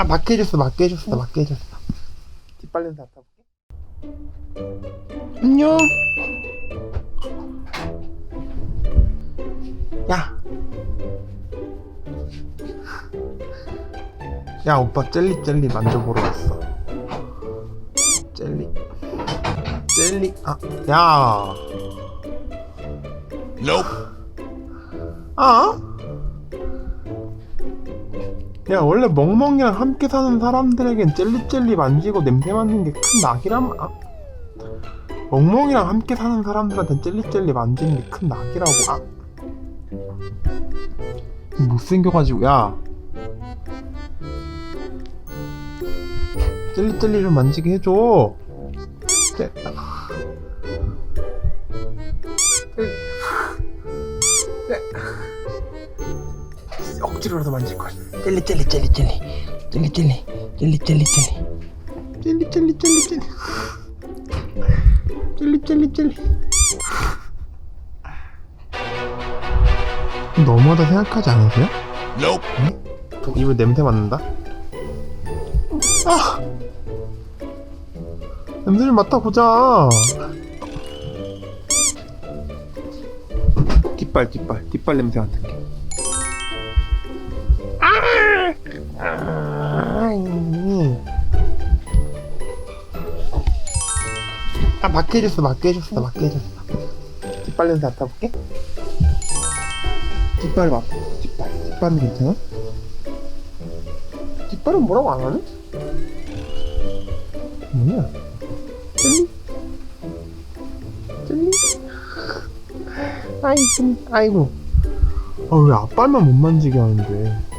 아 맞게 해줬어 맞게 해줬어 맞게 해줬어. 뒷발냄새 맡아볼게 안녕. 야. 야 오빠 젤리 젤리 만져보러 왔어. 젤리. 젤리 아야. 아? 야 원래 멍멍이랑 함께 사는 사람들에겐 젤리젤리 만지고 냄새 맡는 게 큰 낙이란 아? 멍멍이랑 함께 사는 사람들한테 젤리젤리 만지는 게 큰 낙이라고 아? 못생겨가지고 야. 젤리젤리 좀 만지게 해줘. 젤... 젤- 억지로라도 만질 거야. 젤리 젤리 젤리 젤리. 젤리 젤리. 젤리 젤리 젤리. 젤리 젤리 젤리 젤리. 젤리 젤리 젤리. 너무하다 생각하지 않으세요? 네? 입에 냄새 맡는다? 아! 냄새 좀 맡아보자. 뒷발 뒷발. 뒷발 냄새 맡을게 아! 아, 아 맡게 해줬어 맡게 해줬어 맡게 해줬어 뒷발 냄새 맡아볼게 뒷발 맡 뒷발 뒷발은 괜찮아? 뒷발은 뭐라고 안 하네? 뭐야? 젤리? 젤리? 아이고, 아이고. 아, 왜 앞발만 못 만지게 하는데.